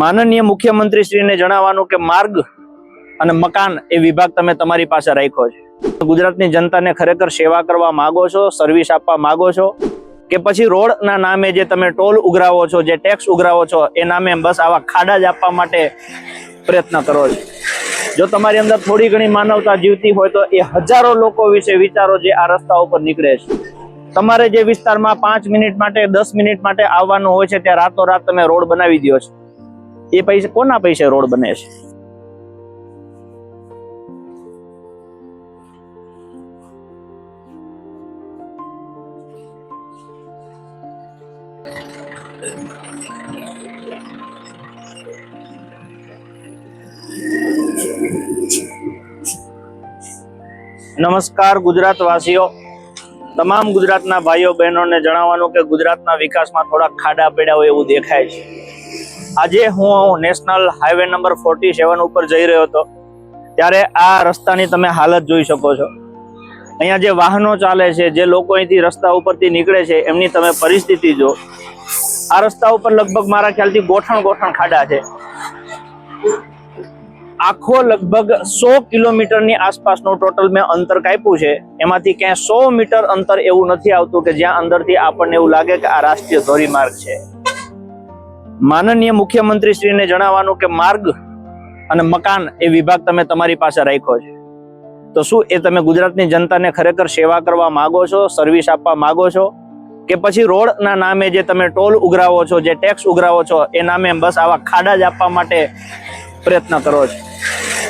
માનનીય મુખ્યમંત્રી શ્રીને જણાવવાનું કે માર્ગ અને મકાન એ વિભાગ તમે તમારી પાસે રાખ્યો છે. ગુજરાતની જનતાને ખરેખર સેવા કરવા માંગો છો સર્વિસ આપવા માંગો છો કે પછી રોડના નામે જે તમે ટોલ ઉઘરાવો છો, જે ટેક્સ ઉઘરાવો છો, એ નામે બસ આવા ખાડા જ આપવા માટે પ્રયત્ન કરો છો. જો તમારી અંદર થોડી ઘણી માનવતા જીવતી હોય તો એ હજારો લોકો વિશે વિચારો જે આ રસ્તા ઉપર નીકળે છે. તમારે જે વિસ્તારમાં પાંચ મિનિટ માટે, દસ મિનિટ માટે આવવાનું હોય છે, ત્યાં રાતોરાત તમે રોડ બનાવી દો છો. એ પૈસે કોના પૈસે રોડ બને છે? નમસ્કાર ગુજરાત વાસીઓ તમામ ગુજરાતના ભાઈઓ બહેનોને જણાવવાનું કે ગુજરાતના વિકાસમાં થોડા ખાડા પડ્યા હોય એવું દેખાય છે. આજે હું national highway number forty seven ઉપર જઈ રહ્યો હતો. ત્યારે આ રસ્તાની તમે હાલત જોઈ શકો છો. અહીંયા જે વાહનો ચાલે છે, જે લોકો અહીંથી રસ્તા ઉપરથી નીકળે છે, એમની તમે પરિસ્થિતિ જો આ રસ્તા ઉપર લગભગ મારા ખ્યાલથી ગોઠણ ગોઠણ ખાડા છે. આખો લગભગ સો કિલોમીટરની આસપાસનું ટોટલ મેં અંતર કાપ્યું છે. એમાંથી ક્યાંય સો મીટર અંતર એવું નથી આવતું કે જ્યાં અંદરથી આપણને એવું લાગે કે આ રાષ્ટ્રીય ધોરીમાર્ગ છે. માનનીય મુખ્યમંત્રી શ્રીને જણાવવાનું કે માર્ગ અને મકાન એ વિભાગ તમે તમારી પાસે રાખ્યો છે. તો શું એ તમે ગુજરાતની જનતાને ખરેખર સેવા કરવા માગો છો સર્વિસ આપવા માંગો છો? કે પછી રોડના નામે જે તમે ટોલ ઉઘરાવો છો, જે ટેક્સ ઉઘરાવો છો, એ નામે બસ આવા ખાડા જ આપવા માટે પ્રયત્ન કરો છો?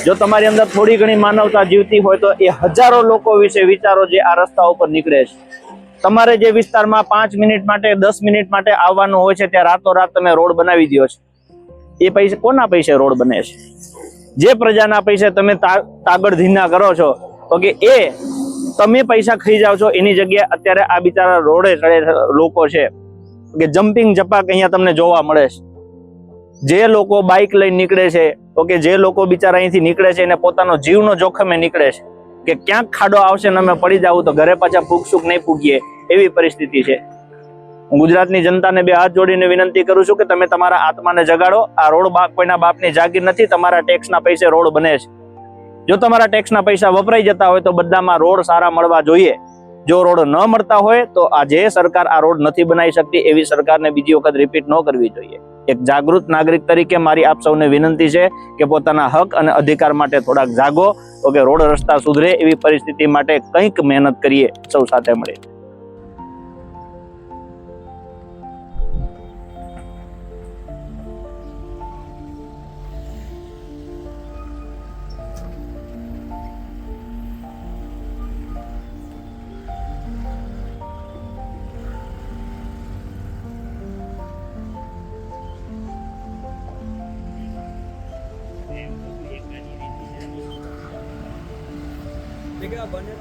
જો તમારી અંદર થોડી ઘણી માનવતા જીવતી હોય તો એ હજારો લોકો વિશે વિચારો જે આ રસ્તા ઉપર નીકળે છે. તમારે જે વિસ્તારમાં પાંચ મિનિટ માટે, દસ મિનિટ માટે આવવાનું હોય છે, ત્યાં રાતોરાત તમે રોડ બનાવી દો છો. એ પૈસા, કોના પૈસે રોડ બને છે? જે પ્રજાના પૈસે તમે તાગડ ધીના કરો છો, તો કે એ તમે પૈસા ખાઈ જાઓ છો, એની જગ્યાએ અત્યારે આ બિચારા રોડે ચડે લોકો છે. કે જમ્પિંગ જપાક અહીંયા તમને જોવા મળે છે. જે લોકો બાઇક લઈને નીકળે છે, તો કે જે લોકો બિચારા અહીંથી નીકળે છે, એને પોતાનો જીવનો જોખમે નીકળે છે. કે ક્યાંક ખાડો આવશે ને અમે પડી જાવ તો ઘરે પાછા ભૂખ સુખ નહીં ફૂગીએ. એવી પરિસ્થિતિ છે. હું ગુજરાતની જનતાને બે હાથ જોડીને વિનંતી કરું છું કે તમે તમારા આત્માને જગાડો. આ રોડ કોઈના બાપની જાગીર નથી, તમારા ટેક્સના પૈસે રોડ બને છે. જો તમારા ટેક્સના પૈસા વપરાઈ જતા હોય તો બધામાં રોડ સારા મળવા જોઈએ. જો રોડ ન મળતા હોય તો આ સરકાર આ રોડ નથી બનાવી શકતી, એવી સરકારને બીજી વખત રિપીટ ન કરવી જોઈએ. એક જાગૃત નાગરિક તરીકે મારી આપ સૌને વિનંતી છે કે પોતાના હક અને અધિકાર માટે થોડાક જાગો, તો કે રોડ રસ્તા સુધરે એવી પરિસ્થિતિ માટે કંઈક મહેનત કરીએ, સૌ સાથે મળીને. જગ્યા બને